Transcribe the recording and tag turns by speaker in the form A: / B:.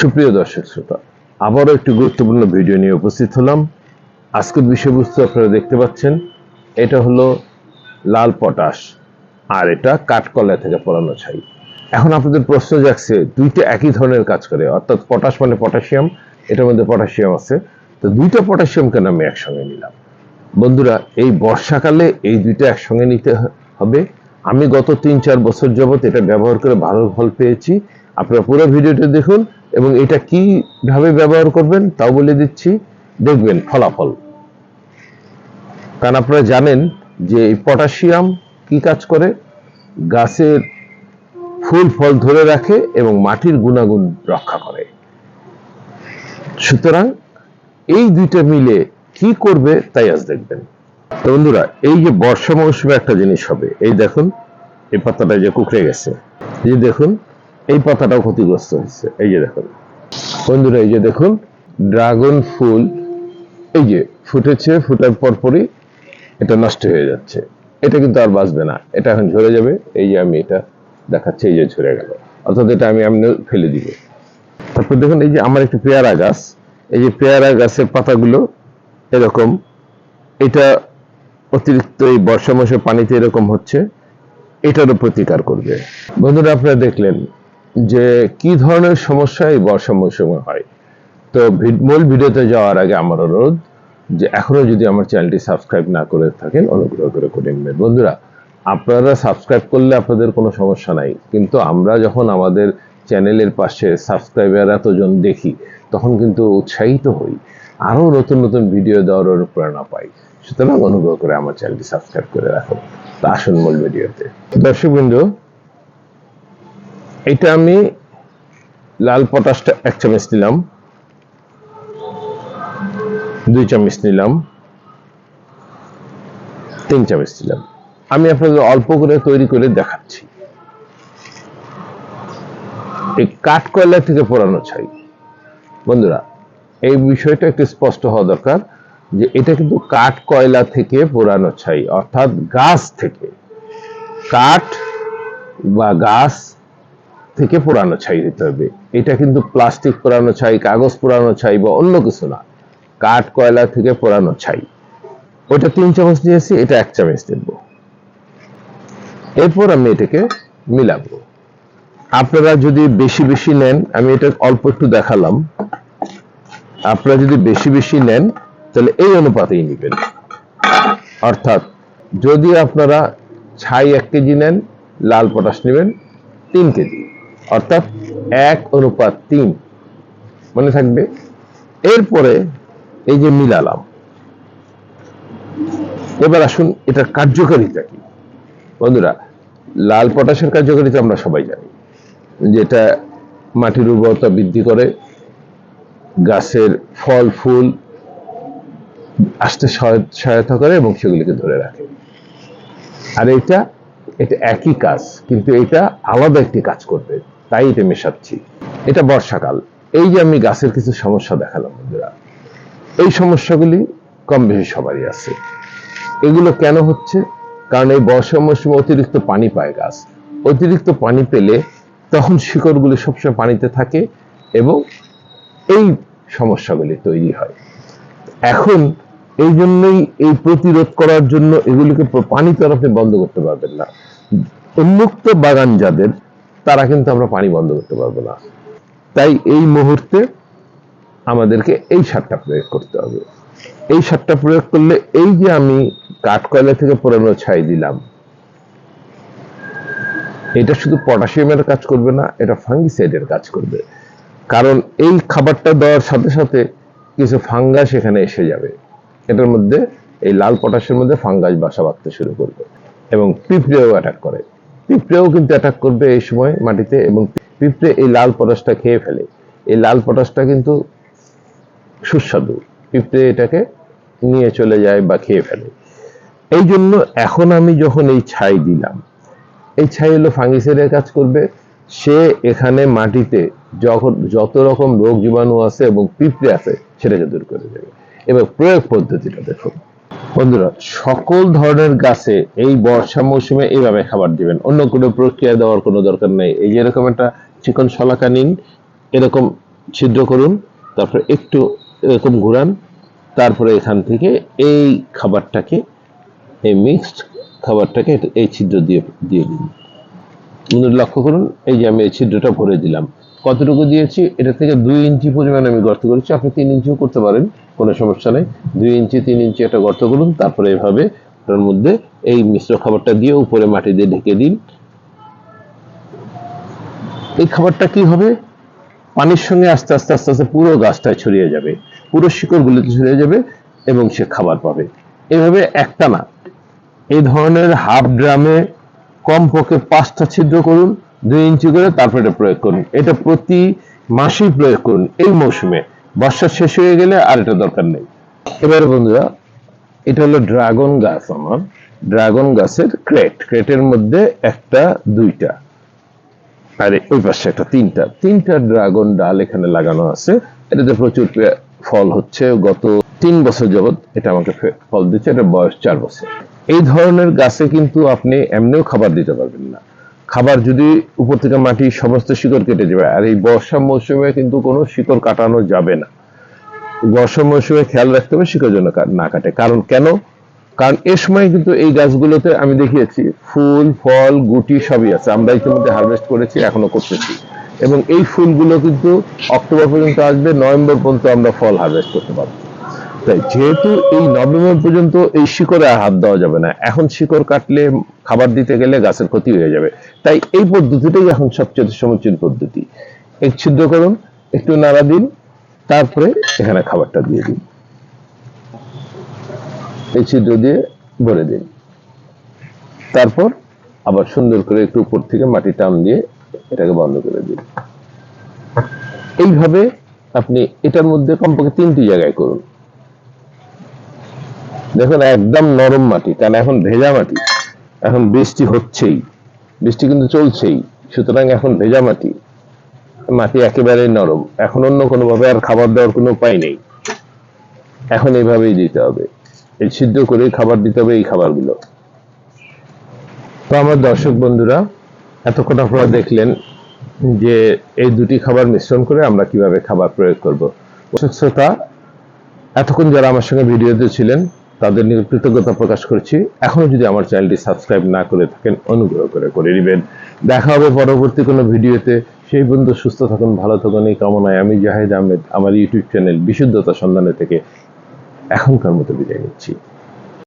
A: সুপ্রিয় দর্শক শ্রোতা, আবারও একটি গুরুত্বপূর্ণ ভিডিও নিয়ে উপস্থিত হলাম। আজকের বিষয়বস্তু আপনারা দেখতে পাচ্ছেন, এটা হলো লাল পটাশ, আর এটা কাঠকলা থেকে পড়ানো ছাই। এখন আপনাদের প্রশ্ন জাগছে, দুইটা একই ধরনের কাজ করে, অর্থাৎ পটাশ মানে পটাশিয়াম, এটার মধ্যে পটাশিয়াম আছে। তো দুইটা পটাশিয়াম কেন আমি একসঙ্গে নিলাম? বন্ধুরা, এই বর্ষাকালে এই দুইটা একসঙ্গে নিতে হবে। আমি গত তিন চার বছর যাবত এটা ব্যবহার করে ভালো ফল পেয়েছি। আপনারা পুরো ভিডিওটা দেখুন এবং এটা কীভাবে ব্যবহার করবেন তাও বলে দিচ্ছি। দেখবেন ফলাফল। কারণ আপনারা জানেন যে পটাশিয়াম কি কাজ করে? গাছের ফুল, ফল ধরে রাখে এবং মাটির গুণাগুণ রক্ষা করে। সুতরাং এই দুইটা মিলে কি করবে তাই আজ দেখবেন। তো বন্ধুরা, এই যে বর্ষা মৌসুমে একটা জিনিস হবে, এই দেখুন, এই পাতাটা যে কুকড়ে গেছে। এই দেখুন এই পাতাটাও ক্ষতিগ্রস্ত হয়েছে। এই যে দেখুন। বন্ধুরা, এই যে দেখুন, ড্রাগন ফুল, এই যে ফুটেছে, ফুটার পরপরই এটা নষ্ট হয়ে যাচ্ছে। এটা কিন্তু আর বাঁচবে না। এটা এখন ঝরে যাবে। এই যে আমি এটা দেখাচ্ছি, এই যে ঝরে গেল। অর্থাৎ এটা আমি এমনি ফেলে দিব। তারপর দেখুন, এই যে আমার একটি পেয়ারা গাছ। এই যে পেয়ারা গাছের পাতাগুলো এরকম। এটা অতিরিক্ত এই বর্ষা মাসে পানিতে এরকম হচ্ছে। এটারও প্রতিকার করবে। বন্ধুরা, আপনারা দেখলেন যে কি ধরনের সমস্যা এই বর্ষা মৌসুমে হয়। তো মূল ভিডিওতে যাওয়ার আগে আমার অনুরোধ যে এখনও যদি আমার চ্যানেলটি সাবস্ক্রাইব না করে থাকেন, অনুগ্রহ করে করে নেবেন বন্ধুরা, আপনারা সাবস্ক্রাইব করলে আপনাদের কোনো সমস্যা নাই। কিন্তু আমরা যখন আমাদের চ্যানেলের পাশে সাবস্ক্রাইবার এতজন দেখি, তখন কিন্তু উৎসাহিত হই। আরও নতুন নতুন ভিডিও দেওয়ার অনুপ্রেরণা পাই। সুতরাং অনুগ্রহ করে আমার চ্যানেলটি সাবস্ক্রাইব করে রাখুন। তা আসুন মূল ভিডিওতে। দর্শকবৃন্দ এটা আমি লাল পটাশটা এক চামচ নিলাম। দুই চামচ নিলাম। তিন চামচ নিলাম। আমি আপনাদের অল্প করে তৈরি করে দেখাচ্ছি। এই কাঠ কয়লা থেকে পোড়ানো ছাই। বন্ধুরা, এই বিষয়টা একটু স্পষ্ট হওয়া দরকার যে এটা কিন্তু কাঠ কয়লা থেকে পোড়ানো ছাই, অর্থাৎ গাছ থেকে। কাঠ বা গাছ থেকে পোড়ানো ছাই দিতে হবে। এটা কিন্তু প্লাস্টিক পোড়ানো ছাই, কাগজ পোড়ানো ছাই বা অন্য কিছু না। কাঠ, কয়লা থেকে পোড়ানো ছাই। ওটা তিন চামচ নিয়েছি এটা এক চামচ দেব। এরপর আমি এটাকে মিলাবো। আপনারা যদি বেশি বেশি নেন, আমি এটা অল্প একটু দেখালাম। আপনারা যদি বেশি বেশি নেন, তাহলে এই অনুপাতেই নেবেন। অর্থাৎ যদি আপনারা ছাই এক কেজি নেন, লাল পটাশ নেবেন, তিন কেজি। অর্থাৎ এক অনুপাত তিন। মনে থাকবে? এরপরে এই যে মিলালাম এবার আসুন এটার কার্যকারিতা কি? বন্ধুরা, লাল পটাশের কার্যকারিতা আমরা সবাই জানি, যেটা মাটির উর্বরতা বৃদ্ধি করে, গাছের ফল, ফুল আসতে সহায়- সহায়তা করে এবং সেগুলিকে ধরে রাখে। আর এটা এটা একই কাজ, কিন্তু এটা আলাদা একটি কাজ করবে। তাই মেশাচ্ছি। এটা বর্ষাকাল। এই যে আমি গাছের কিছু সমস্যা দেখালাম বন্ধুরা, এই সমস্যাগুলি কম বেশি সবারই আছে। এগুলো কেন হচ্ছে? কারণ এই বর্ষা মৌসুমে অতিরিক্ত পানি পায় গাছ। অতিরিক্ত পানি পেলে তখন শিকড়গুলি সবসময় পানিতে থাকে এবং এই সমস্যাগুলি তৈরি হয়। এখন এই জন্যই এই প্রতিরোধ করার জন্য এগুলিকে পানি তো আপনি বন্ধ করতে পারবেন না। উন্মুক্ত বাগান যাদের তারা কিন্তু আমরা পানি বন্ধ করতে পারব না। তাই এই মুহূর্তে আমাদেরকে এই সারটা প্রয়োগ করতে হবে। এই সারটা প্রয়োগ করলে এই যে আমি কাঠকয়লা থেকে পুরানো ছাই দিলাম, এটা শুধু পটাশিয়ামের কাজ করবে না, এটা ফাঙ্গিসাইডের কাজ করবে। কারণ এই খাবারটা দেওয়ার সাথে সাথে কিছু ফাঙ্গাস এখানে এসে যাবে। এটার মধ্যে এই লাল পটাশের মধ্যে ফাঙ্গাস বাসা বাঁধতে শুরু করবে এবং পিঁপড়েও অ্যাটাক করে। পিঁপড়েও কিন্তু অ্যাটাক করবে এই সময় মাটিতে এবং পিঁপড়ে এই লাল পটাশটা খেয়ে ফেলে। এই লাল পটাশটা কিন্তু সুস্বাদু। পিঁপড়ে এটাকে নিয়ে চলে যায় বা খেয়ে ফেলে। এই জন্য এখন আমি যখন এই ছাই দিলাম, এই ছাই হলো ফাঙ্গিসাইডের কাজ করবে। সে এখানে মাটিতে যখন যত রকম রোগ জীবাণু আছে এবং পিঁপড়ে আছে, সেটাকে দূর করে দেবে। এবার প্রয়োগ পদ্ধতিটা দেখুন। বন্ধুরা, সকল ধরনের গাছে এই বর্ষা মৌসুমে এইভাবে খাবার দিবেন। অন্য কোনো প্রক্রিয়া দেওয়ার কোনো দরকার নেই। এই যে এরকম একটা চিকন শলাকা নিন এরকম ছিদ্র করুন, তারপরে একটু এরকম ঘুরান, তারপরে এখান থেকে এই খাবারটাকে, এই মিক্সড খাবারটাকে এই ছিদ্র দিয়ে দিয়ে দিন। লক্ষ্য করুন, এই যে আমি এই ছিদ্রটা ভরে দিলাম। কতটুকু দিয়েছি? এটা থেকে দুই ইঞ্চি পরিমাণ আমি গর্ত করেছি। আপনি তিন ইঞ্চিও করতে পারেন, কোনো সমস্যা নেই। দুই ইঞ্চি, তিন ইঞ্চি একটা গর্ত করুন, তারপরে এভাবে ওটার মধ্যে এই মিশ্র খাবারটা দিয়ে উপরে মাটি দিয়ে ঢেকে দিন। এই খাবারটা কি হবে? পানির সঙ্গে আস্তে আস্তে আস্তে আস্তে পুরো গাছটায় ছড়িয়ে যাবে। পুরো শিকড়গুলিতে ছড়িয়ে যাবে এবং সে খাবার পাবে। এভাবে একটা না এই ধরনের হাফ ড্রামে কমপক্ষে পাঁচটা ছিদ্র করুন। দুই ইঞ্চি করে তারপর এটা প্রয়োগ করুন। এটা প্রতি মাসেই প্রয়োগ করুন এই মৌসুমে। বর্ষা শেষ হয়ে গেলে আর এটা দরকার নেই। এবারে বন্ধুরা, এটা হলো ড্রাগন গাছ আমার। ড্রাগন গাছের ক্রেট। ক্রেটের মধ্যে একটা, দুইটা। আর ওই পাশে একটা, তিনটা। তিনটা ড্রাগন ডাল এখানে লাগানো আছে। এটাতে প্রচুর ফল হচ্ছে। গত তিন বছর যাবত এটা আমাকে ফল দিচ্ছে। এটা বয়স চার বছর। এই ধরনের গাছে কিন্তু আপনি এমনিও খাবার দিতে পারবেন না। খাবার যদি উপর থেকে মাটি সমস্ত শিকড় কেটে যাবে, আর এই বর্ষা মৌসুমে কিন্তু কোনো শিকড় কাটানো যাবে না। বর্ষা মৌসুমে খেয়াল রাখতে হবে শিকড় যেন না কাটে। কারণ কেন? কারণ এ সময় কিন্তু এই গাছগুলোতে আমি দেখিয়েছি, ফুল, ফল, গুটি সবই আছে। আমরা ইতিমধ্যে হারভেস্ট করেছি, এখনও করতেছি। এবং এই ফুলগুলো কিন্তু অক্টোবর পর্যন্ত আসবে, নভেম্বর পর্যন্ত আমরা ফল হারভেস্ট করতে পারব। তাই যেহেতু এই নভেম্বর পর্যন্ত এই শিকড়ে হাত দেওয়া যাবে না, এখন শিকড় কাটলে খাবার দিতে গেলে গাছের ক্ষতি হয়ে যাবে। তাই এই পদ্ধতিটাই এখন সবচেয়ে সমীচীন পদ্ধতি। এক ছিদ্র করুন, একটু নাড়া দিন, তারপরে এখানে খাবারটা দিয়ে দিন। এই ছিদ্র দিয়ে ভরে দিন। তারপর আবার সুন্দর করে একটু উপর থেকে মাটি টান দিয়ে এটাকে বন্ধ করে দিন। এইভাবে আপনি এটার মধ্যে কমপক্ষে তিনটি জায়গায় করুন। দেখুন, একদম নরম মাটি, কারণ এখন ভেজা মাটি। এখন বৃষ্টি হচ্ছেই, বৃষ্টি কিন্তু চলছেই, সুতরাং এখন ভেজা মাটি। মাটি একেবারে নরম। এখন অন্য কোনোভাবে আর খাবার দেওয়ার কোনো উপায় নেই। এখন এইভাবেই দিতে হবে। এই সিদ্ধ করে খাবার দিতে হবে এই খাবারগুলো। তো আমার দর্শক বন্ধুরা, এতক্ষণ আপনারা দেখলেন যে এই দুটি খাবার মিশ্রণ করে আমরা কীভাবে খাবার প্রয়োগ করব। শ্রোতা, এতক্ষণ যারা আমার সঙ্গে ভিডিওতে ছিলেন তাদের নিয়ে কৃতজ্ঞতা প্রকাশ করছি। এখনও যদি আমার চ্যানেলটি সাবস্ক্রাইব না করে থাকেন, অনুগ্রহ করে করে নেবেন। দেখা হবে পরবর্তী কোনো ভিডিওতে। সেই পর্যন্ত সুস্থ থাকুন, ভালো থাকুন। এই কামনায় আমি জাহেদ আহমেদ, আমার ইউটিউব চ্যানেল বিশুদ্ধতা সন্ধানে থেকে এখনকার মতো বিদায় নিচ্ছি।